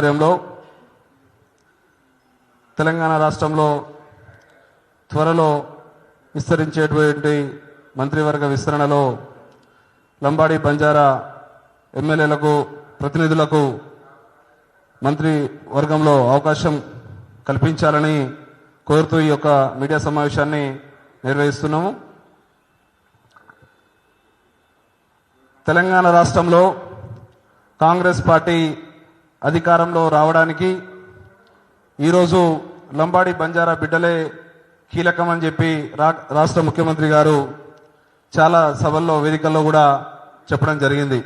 ఆధ్వర్యంలో తెలంగాణ రాష్ట్రంలో త్వరలో విస్తరించేటువంటి మంత్రివర్గ విస్తరణలో లంబాడి బంజారా ఎమ్మెల్యేలకు ప్రతినిధులకు మంత్రి వర్గంలో అవకాశం కల్పించాలని కోరుతూ ఈ యొక్క మీడియా సమావేశాన్ని నిర్వహిస్తున్నాము. తెలంగాణ రాష్ట్రంలో కాంగ్రెస్ పార్టీ అధికారంలో రావడానికి ఈరోజు లంబాడి బంజారా బిడ్డలే కీలకమని చెప్పి రా- రాష్ట్ర ముఖ్యమంత్రి గారు చాలా సభల్లో వేదికల్లో కూడా చెప్పడం జరిగింది.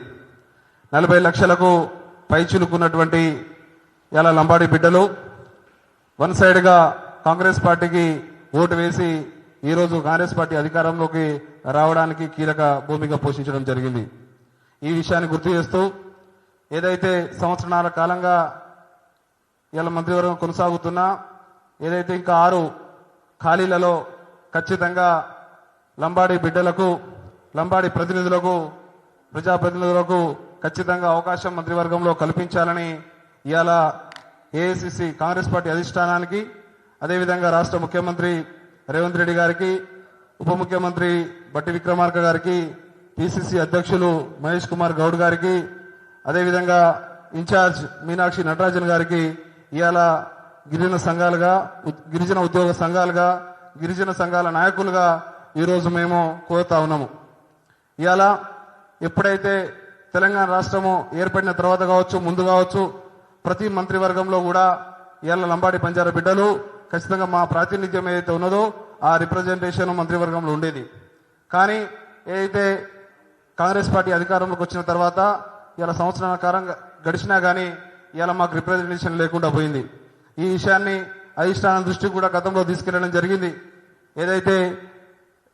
నలభై లక్షలకు పైచులుకున్నటువంటి ఇలా లంబాడి బిడ్డలు వన్ సైడ్గా కాంగ్రెస్ పార్టీకి ఓటు వేసి ఈరోజు కాంగ్రెస్ పార్టీ అధికారంలోకి రావడానికి కీలక భూమిక పోషించడం జరిగింది. ఈ విషయాన్ని గుర్తు చేస్తూ ఏదైతే సంవత్సరాల కాలంగా ఇలా మంత్రివర్గం కొనసాగుతున్నా ఏదైతే ఇంకా ఆరు ఖాళీలలో ఖచ్చితంగా లంబాడి బిడ్డలకు లంబాడి ప్రతినిధులకు ప్రజాప్రతినిధులకు ఖచ్చితంగా అవకాశం మంత్రివర్గంలో కల్పించాలని ఇవాళ ఏఐసిసి కాంగ్రెస్ పార్టీ అధిష్టానానికి అదేవిధంగా రాష్ట్ర ముఖ్యమంత్రి రేవంత్ రెడ్డి గారికి ఉప ముఖ్యమంత్రి బట్టి విక్రమార్క గారికి పిసిసి అధ్యక్షులు మహేష్ కుమార్ గౌడ్ గారికి అదేవిధంగా ఇన్ఛార్జ్ మీనాక్షి నటరాజన్ గారికి ఇవాళ గిరిజన సంఘాలుగా గిరిజన ఉద్యోగ సంఘాలుగా గిరిజన సంఘాల నాయకులుగా ఈరోజు మేము కోరుతా ఉన్నాము. ఇవాళ ఎప్పుడైతే తెలంగాణ రాష్ట్రము ఏర్పడిన తర్వాత కావచ్చు ముందు కావచ్చు ప్రతి మంత్రివర్గంలో కూడా ఇవాళ లంబాడి పంజార బిడ్డలు ఖచ్చితంగా మా ప్రాతినిధ్యం ఏదైతే ఉన్నదో ఆ రిప్రజెంటేషన్ మంత్రివర్గంలో ఉండేది. కానీ ఏదైతే కాంగ్రెస్ పార్టీ అధికారంలోకి వచ్చిన తర్వాత ఇలా సంవత్సరాల కాలం గడిచినా కానీ ఇలా మాకు రిప్రజెంటేషన్ లేకుండా పోయింది. ఈ విషయాన్ని అధిష్టానం దృష్టికి కూడా గతంలో తీసుకెళ్ళడం జరిగింది. ఏదైతే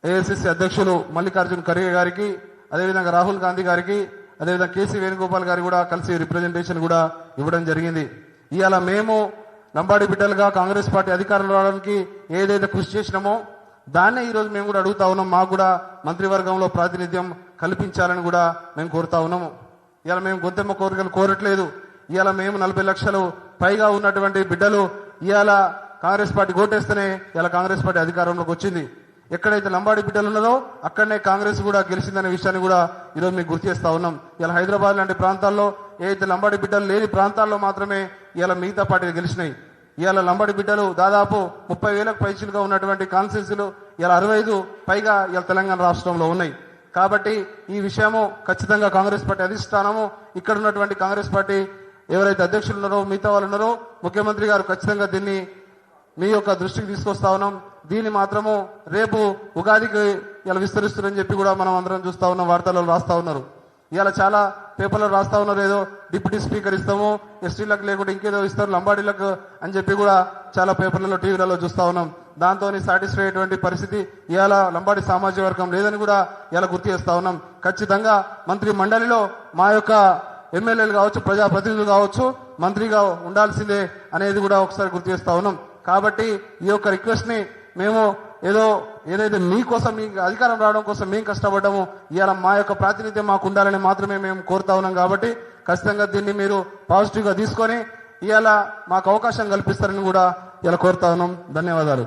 ఏఐసిసి అధ్యక్షులు మల్లికార్జున్ ఖర్గే గారికి అదేవిధంగా రాహుల్ గాంధీ గారికి అదేవిధంగా కేసీ వేణుగోపాల్ గారి కూడా కలిసి రిప్రజెంటేషన్ కూడా ఇవ్వడం జరిగింది. ఇవాళ మేము లంబాడి బిడ్డలుగా కాంగ్రెస్ పార్టీ అధికారంలో రావడానికి ఏదైతే కృషి చేసినామో దాన్నే ఈరోజు మేము కూడా అడుగుతా ఉన్నాం. మాకు కూడా మంత్రివర్గంలో ప్రాతినిధ్యం కల్పించాలని కూడా మేము కోరుతా ఉన్నాము. ఇలా మేము గొంతెమ్మ కోరికలు కోరట్లేదు. ఇలా మేము నలభై లక్షలు పైగా ఉన్నటువంటి బిడ్డలు ఇవాళ కాంగ్రెస్ పార్టీ ఓటేస్తేనే ఇలా కాంగ్రెస్ పార్టీ అధికారంలోకి వచ్చింది. ఎక్కడైతే లంబాడి బిడ్డలు ఉన్నదో అక్కడనే కాంగ్రెస్ కూడా గెలిచిందనే విషయాన్ని కూడా ఈరోజు మీకు గుర్తు చేస్తా ఉన్నాం. ఇలా హైదరాబాద్ లాంటి ప్రాంతాల్లో ఏదైతే లంబాడి బిడ్డలు లేని ప్రాంతాల్లో మాత్రమే ఇలా మిగతా పార్టీలు గెలిచినాయి. ఇవాళ లంబాడి బిడ్డలు దాదాపు ముప్పై వేలకు పైచులుగా ఉన్నటువంటి కాన్స్టిట్యూన్సీలు ఇలా అరవై ఐదు పైగా ఇలా తెలంగాణ రాష్ట్రంలో ఉన్నాయి. కాబట్టి ఈ విషయము ఖచ్చితంగా కాంగ్రెస్ పార్టీ అధిష్టానము. ఇక్కడ ఉన్నటువంటి కాంగ్రెస్ పార్టీ ఎవరైతే అధ్యక్షులు ఉన్నారో మిగతా వాళ్ళు ఉన్నారో ముఖ్యమంత్రి గారు ఖచ్చితంగా దీన్ని మీ యొక్క దృష్టికి తీసుకొస్తా ఉన్నాం. దీన్ని మాత్రము రేపు ఉగాదికి ఇలా విస్తరిస్తుందని చెప్పి కూడా మనం అందరం చూస్తా ఉన్నాం వార్తల్లో రాస్తా ఉన్నారు. ఇలా చాలా పేపర్లో రాస్తా ఉన్నారు ఏదో డిప్యూటీ స్పీకర్ ఇస్తాము ఎస్టీలకు లేకుంటే ఇంకేదో ఇస్తారు లంబాడీలకు అని చెప్పి కూడా చాలా పేపర్లలో టీవీలలో చూస్తా ఉన్నాం. దాంతో సాటిస్ఫై అయ్యేటువంటి పరిస్థితి ఇవాళ లంబాడి సామాజిక వర్గం లేదని కూడా ఇలా గుర్తు చేస్తా ఉన్నాం. ఖచ్చితంగా మంత్రి మండలిలో మా యొక్క ఎమ్మెల్యేలు కావచ్చు ప్రజాప్రతినిధులు కావచ్చు మంత్రిగా ఉండాల్సిందే అనేది కూడా ఒకసారి గుర్తు చేస్తా ఉన్నాం. కాబట్టి ఈ యొక్క రిక్వెస్ట్ని మేము ఏదో ఏదైతే మీకోసం మీ అధికారం రావడం కోసం మేము కష్టపడ్డాము ఇవాళ మా యొక్క ప్రాతినిధ్యం మాకు ఉండాలని మాత్రమే మేము కోరుతా ఉన్నాం కాబట్టి ఖచ్చితంగా దీన్ని మీరు పాజిటివ్గా తీసుకొని ఇవాళ మాకు అవకాశం కల్పిస్తారని కూడా ఇలా కోరుతా ఉన్నాం. ధన్యవాదాలు.